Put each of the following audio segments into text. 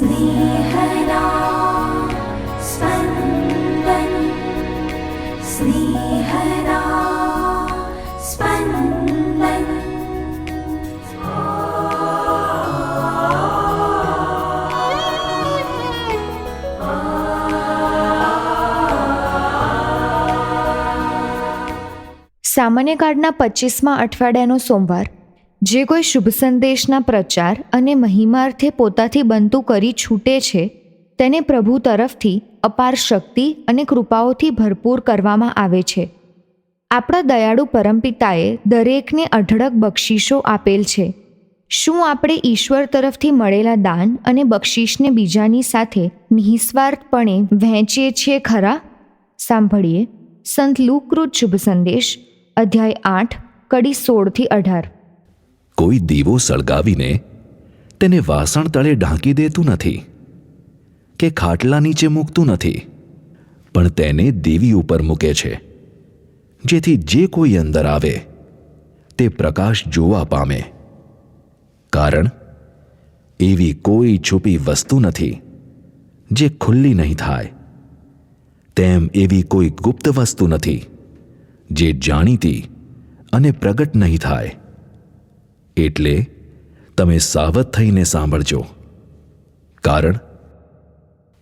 स्नेहदा स्पन्दन् स्नेहदा स्पन्दन् સામાન્ય કાર્ડના પચીસમાં અઠવાડિયાનો સોમવાર જે કોઈ શુભ સંદેશના પ્રચાર અને મહિમાર્થે પોતાથી બનતું કરી છૂટે છે, તેને પ્રભુ તરફથી અપાર શક્તિ અને કૃપાઓથી ભરપૂર કરવામાં આવે છે. આપણા દયાળુ પરમપિતાએ દરેકને અઢળક બક્ષિસો આપેલ છે. શું આપણે ઈશ્વર તરફથી મળેલા દાન અને બક્ષિશને બીજાની સાથે નિઃસ્વાર્થપણે વહેંચીએ છીએ ખરા? સાંભળીએ. સંત લુકૃત શુભ સંદેશ, અધ્યાય આઠ, કડી સોળથી અઢાર. કોઈ દીવો સળગાવીને તેને વાસણ તળે ઢાંકી દેતું નથી કે ખાટલા નીચે મૂકતું નથી, પણ તેને દેવી ઉપર મૂકે છે, જેથી જે કોઈ અંદર આવે તે પ્રકાશ જોવા પામે. કારણ એવી કોઈ છુપી વસ્તુ નથી જે ખુલ્લી નહીં થાય. તેમ એવી કોઈ ગુપ્ત વસ્તુ નથી જે જાણીતી અને પ્રગટ નહીં થાય. એટલે તમે સાવધ થઈને સાંભળજો. કારણ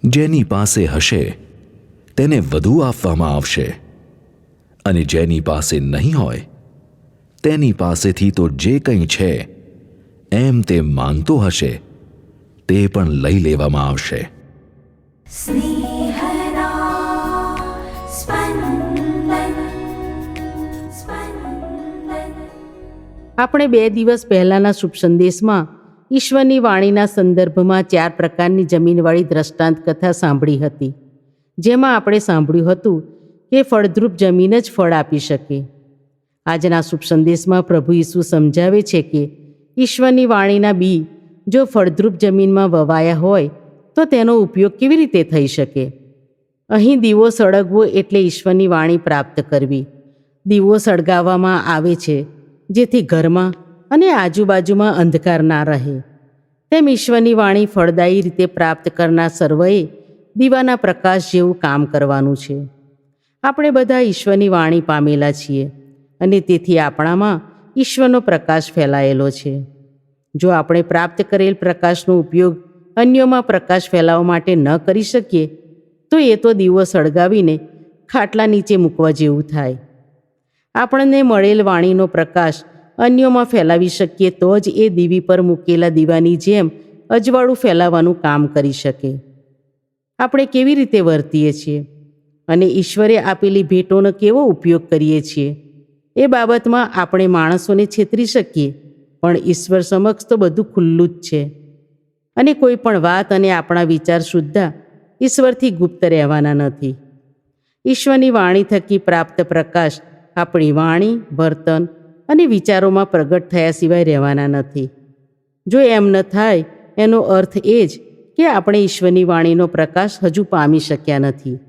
જેની પાસે હશે, તેને વધુ આપવામાં આવશે. અને જેની પાસે નહીં હોય, તેની પાસેથી તો જે કંઈ છે, એમ તે માંગતો હશે, તે પણ લઈ લેવામાં આવશે. સ્નેહ આપણે બે દિવસ પહેલાંના શુભ સંદેશમાં ઈશ્વરની વાણીના સંદર્ભમાં ચાર પ્રકારની જમીનવાળી દ્રષ્ટાંત કથા સાંભળી હતી. જેમાં આપણે સાંભળ્યું હતું કે ફળદ્રુપ જમીન જ ફળ આપી શકે. આજના શુભ સંદેશમાં પ્રભુ ઈસુ સમજાવે છે કે ઈશ્વરની વાણીના બી જો ફળદ્રુપ જમીનમાં વવાયા હોય તો તેનો ઉપયોગ કેવી રીતે થઈ શકે? અહીં દીવો સળગવો એટલે ઈશ્વરની વાણી પ્રાપ્ત કરવી. દીવો સળગાવવામાં આવે છે જેથી ઘરમાં અને આજુબાજુમાં અંધકાર ના રહે. તેમ ઈશ્વરની વાણી ફળદાયી રીતે પ્રાપ્ત કરનાર સર્વએ દીવાના પ્રકાશ જેવું કામ કરવાનું છે. આપણે બધા ઈશ્વરની વાણી પામેલા છીએ અને તેથી આપણામાં ઈશ્વરનો પ્રકાશ ફેલાયેલો છે. જો આપણે પ્રાપ્ત કરેલ પ્રકાશનો ઉપયોગ અન્યોમાં પ્રકાશ ફેલાવવા માટે ન કરી શકીએ, તો એ તો દીવો સળગાવીને ખાટલા નીચે મૂકવા જેવું થાય. આપણને મળેલ વાણીનો પ્રકાશ અન્યોમાં ફેલાવી શકીએ તો જ એ દીવી પર મૂકેલા દીવાની જેમ અજવાળું ફેલાવાનું કામ કરી શકે. આપણે કેવી રીતે વર્તીએ છીએ? અને ઈશ્વરે આપેલી ભેટોનો કેવો ઉપયોગ કરીએ છીએ? એ બાબતમાં આપણે માણસોને છેતરી શકીએ, પણ ઈશ્વર સમક્ષ તો બધું ખુલ્લું જ છે. અને કોઈ પણ વાત અને આપણા વિચાર સુદ્ધા ઈશ્વરથી ગુપ્ત રહેવાના નથી. ઈશ્વરની વાણી થકી પ્રાપ્ત પ્રકાશ આપણી વાણી, વર્તન અને વિચારોમાં પ્રગટ થયા સિવાય રહેવાના નથી. જો એમ ન થાય, એનો અર્થ એ જ કે આપણે ઈશ્વરની વાણીનો પ્રકાશ હજુ પામી શક્યા નથી.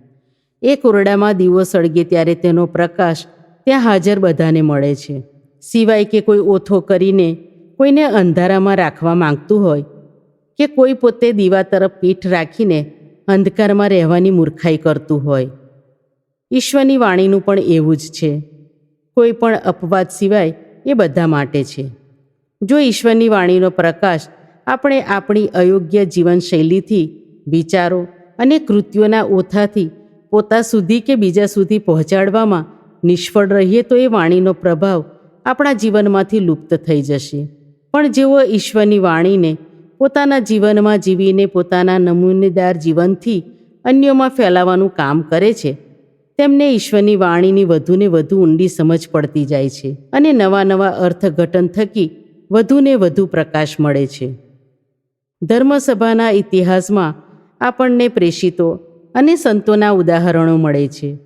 એ કોરડામાં દીવો સળગે ત્યારે તેનો પ્રકાશ ત્યાં હાજર બધાને મળે છે. સિવાય કે કોઈ ઓથો કરીને કોઈને અંધારામાં રાખવા માંગતું હોય, કે કોઈ પોતે દીવા તરફ પીઠ રાખીને અંધકારમાં રહેવાની મૂર્ખાઈ કરતું હોય. ઈશ્વરની વાણીનું પણ એવું જ છે. કોઈ પણ અપવાદ સિવાય એ બધા માટે છે. જો ઈશ્વરની વાણીનો પ્રકાશ આપણે આપણી અયોગ્ય જીવનશૈલીથી, વિચારો અને કૃત્યોના ઓથાથી પોતા સુધી કે બીજા સુધી પહોંચાડવામાં નિષ્ફળ રહીએ તો એ વાણીનો પ્રભાવ આપણા જીવનમાંથી લુપ્ત થઈ જશે. પણ જેઓ ઈશ્વરની વાણીને પોતાના જીવનમાં જીવીને પોતાના નમૂનેદાર જીવનથી અન્યોમાં ફેલાવાનું કામ કરે છે તેમને ઈશ્વરની વાણીની વધુને વધુ ઊંડી સમજ પડતી જાય છે અને નવા નવા અર્થઘટન થકી વધુને વધુ પ્રકાશ મળે છે. ધર્મસભાના ઇતિહાસમાં આપણને પ્રેષિતો અને સંતોના ઉદાહરણો મળે છે.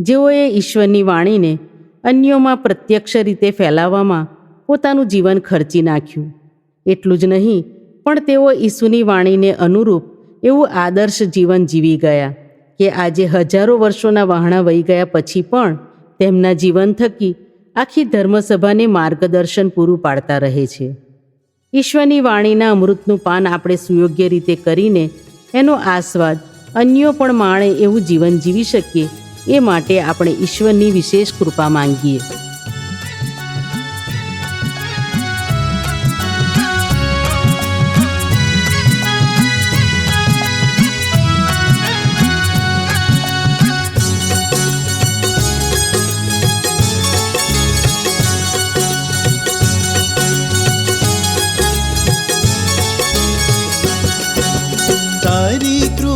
જેઓએ ઈશ્વરની વાણીને અન્યોમાં પ્રત્યક્ષ રીતે ફેલાવવામાં પોતાનું જીવન ખર્ચી નાખ્યું. એટલું જ નહીં, પણ તેઓ ઈસુની વાણીને અનુરૂપ એવું આદર્શ જીવન જીવી ગયા. કે આજે હજારો વર્ષોના વહાણા વહી ગયા પછી પણ તેમના જીવન થકી આખી ધર્મસભાને માર્ગદર્શન પૂરું પાડતા રહે છે. ઈશ્વરની વાણીના અમૃતનું પાન આપણે સુયોગ્ય રીતે કરીને એનો આસ્વાદ અન્યો પણ માણે એવું જીવન જીવી શકીએ એ માટે આપણે ઈશ્વરની વિશેષ કૃપા માંગીએ.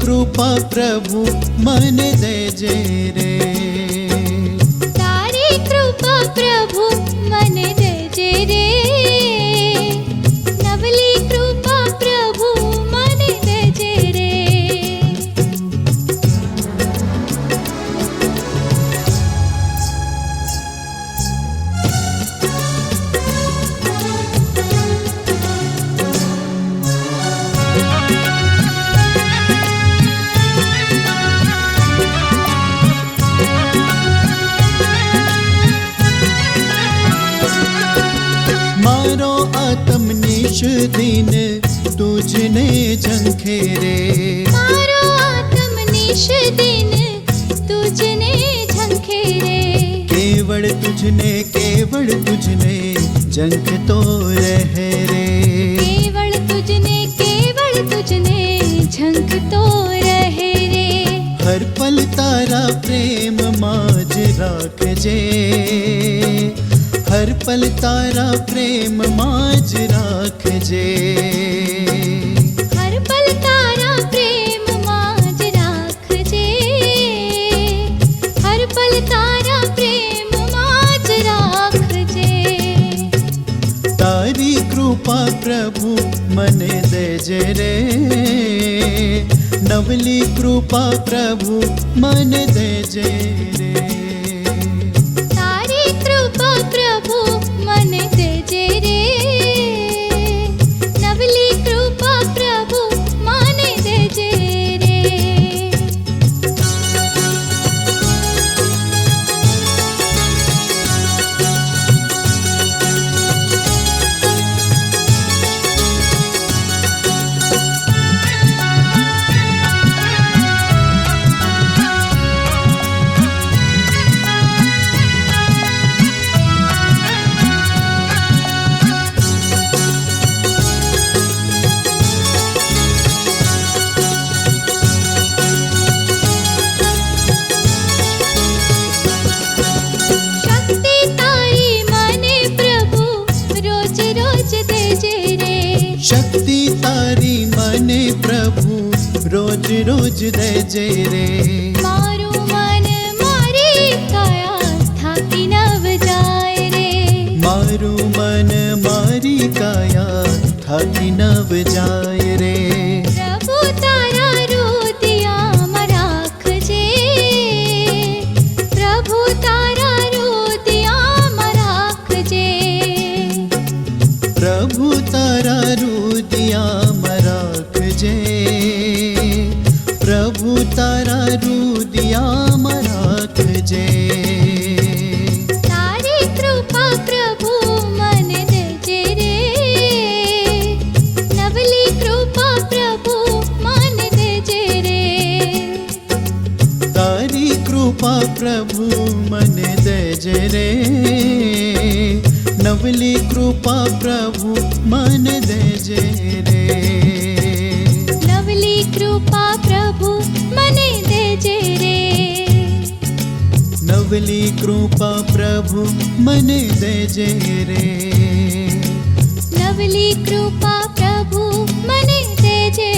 કૃપા પ્રભુ મને દેજે રે દિન તુજને ઝંખે રે મારો આત્મનિશ દિન તુજને ઝંખે રે કેવળ તુજને કેવળ તુજને ઝંખતો રહે રે કેવળ તુજને કેવળ તુજને ઝંખતો રહે રે હર પલ તારા પ્રેમમાં જ રાખજે હર પલ તારા પ્રેમમાં જ રાખજે હર પલ તારા પ્રેમમાં જ રાખજે હર પલ તારા પ્રેમમાં જ રાખજે તારી કૃપા પ્રભુ મને દેજે રે નવલી કૃપા પ્રભુ મને દેજે રે શક્તિ તારી મને પ્રભુ રોજ રોજ દેજે રે. મારું મન મારી કાયા થાકી નવ જાય રે. મારું મન મારી કાયા થાકી નવ જાય રે. પ્રભુ તારા રુદિયામાં રાખજે. પ્રભુ તારા રુદિયામાં મરાખજે પ્રભુ તારા રુદિયામાં રાખજે. પ્રભુ તારા રુદિયામાં નવલી કૃપા પ્રભુ મને દેજે રે. નવલી કૃપા પ્રભુ મને દેજે